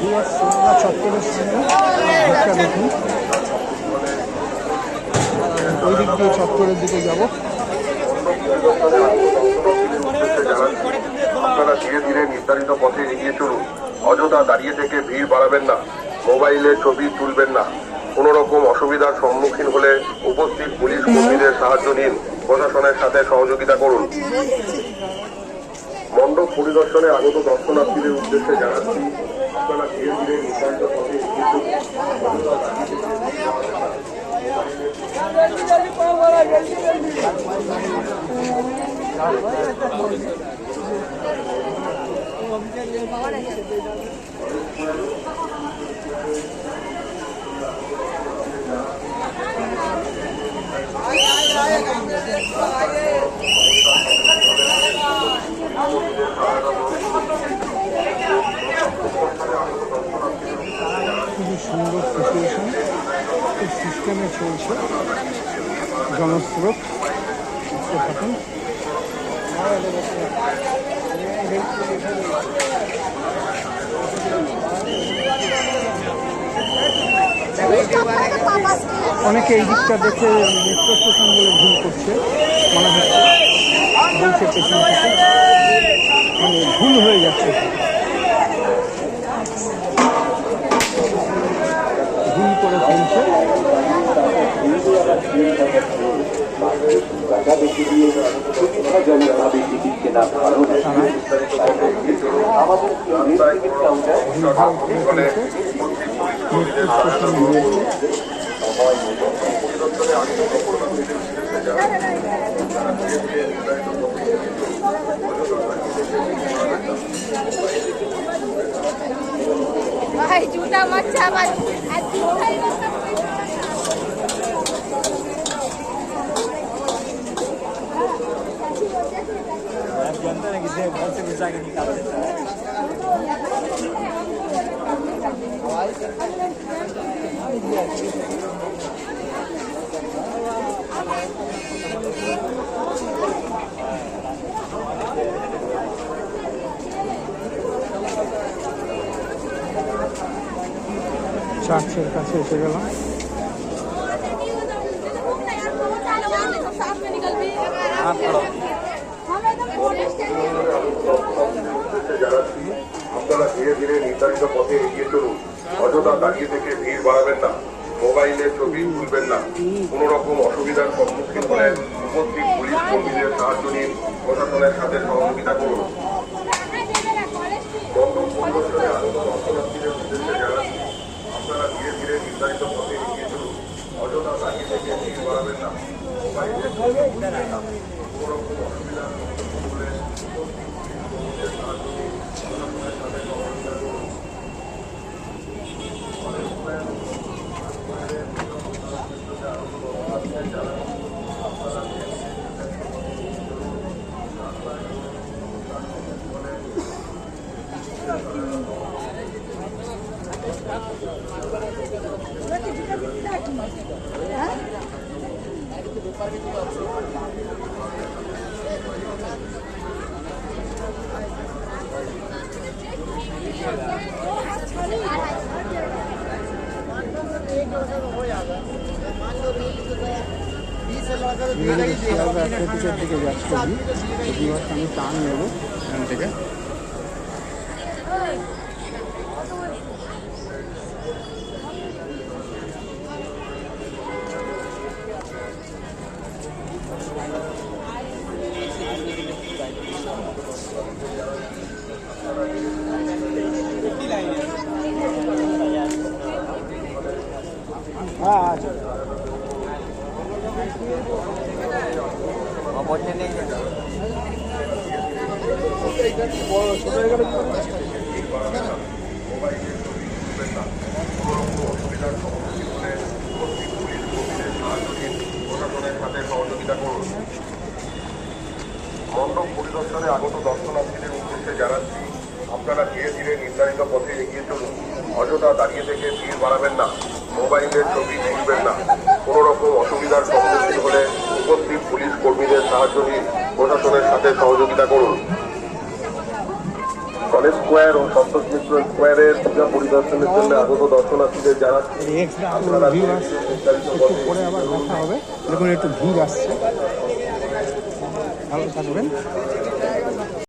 বিরাট cinema চত্বরের সামনে ভোটটা দেখুন। ওই দিক দিয়ে চত্বরের দিকে যাব। আপনারা ধীরে ধীরে নির্ধারিত পথে এগিয়ে চলুন। অযথা দাঁড়িয়ে থেকে ভিড় বাড়াবেন না। মোবাইলে ছবি তুলবেন না। কোনো রকম অসুবিধার সম্মুখীন হলে উপস্থিত পুলিশ কর্মীদের সাহায্য নিন। প্রশাসনের সাথে সহযোগিতা করুন। মণ্ডপ পরিদর্শনে আগত দর্শনার্থীদের উদ্দেশ্যে জানাচ্ছি আপনারা ধীরে ধীরে নির্ধারিত পথে এগিয়ে চলুন অযথা দাঁড়িয়ে থেকে ভিড় বাড়াবেন না। খুবই সুন্দর সিচুয়েশন সিস্টেমে চলছে। জনস্রোত দেখতে থাকুন অনেকে এই দিকটা দেখে মেট্রো স্টেশন বলে ভুল করছে। মনে হচ্ছে বলছে পেছন থেকে। মানে ভুল হয়ে যাচ্ছে। ভুল করে ফেলছে। বলে মেট্রো স্টেশন রয়েছে ভাই জুতা মারছে আবার। আর চার্চের কাছে এসে গেলাম। साथ নির্ধারিত পথে এগিয়ে চলুন। অযথা দাঁড়িয়ে থেকে ভিড় বাড়াবেন না। মোবাইলে ছবি তুলবেন না। কোনো রকম অসুবিধার সম্মুখীন হলে উপস্থিত পুলিশ কর্মীদের সাহায্য নিন প্রশাসনের সাথে সহযোগিতা করুন। আপনারা ধীরে ধীরে নির্ধারিত পথে এগিয়ে চলুন। অযথা থেকে ভিড় বাড়াবেন না। রকম সম্মুখীন হলে উপস্থিত পুলিশ কর্মীদের সাহায্য প্রশাসনের সাথে সহযোগিতা করুন। দিকে যাচ্ছি আমি টান নেব এখান থেকে সহযোগিতা পরিদর্শনে আগত দর্শনার্থীদের উদ্দেশ্যে জানাচ্ছি আপনারা ধীরে ধীরে নির্ধারিত পথে এগিয়ে চলুন। অযথা দাঁড়িয়ে থেকে ভিড় বাড়াবেন না। মোবাইলের ছবি তুলবেন না। কোনো রকম অসুবিধার সম্মুখীন হলে উপস্থিত পুলিশ কর্মীদের সাহায্য নিয়ে প্রশাসনের সাথে সহযোগিতা করুন। কলেজ স্কোয়ার ও সন্তোষ মিত্র স্কোয়ারের পূজা পরিদর্শনের জন্য আগত দর্শনার্থীদের যারা দেখুন, একটু ভিড় আসছে। ভালো থাকবেন।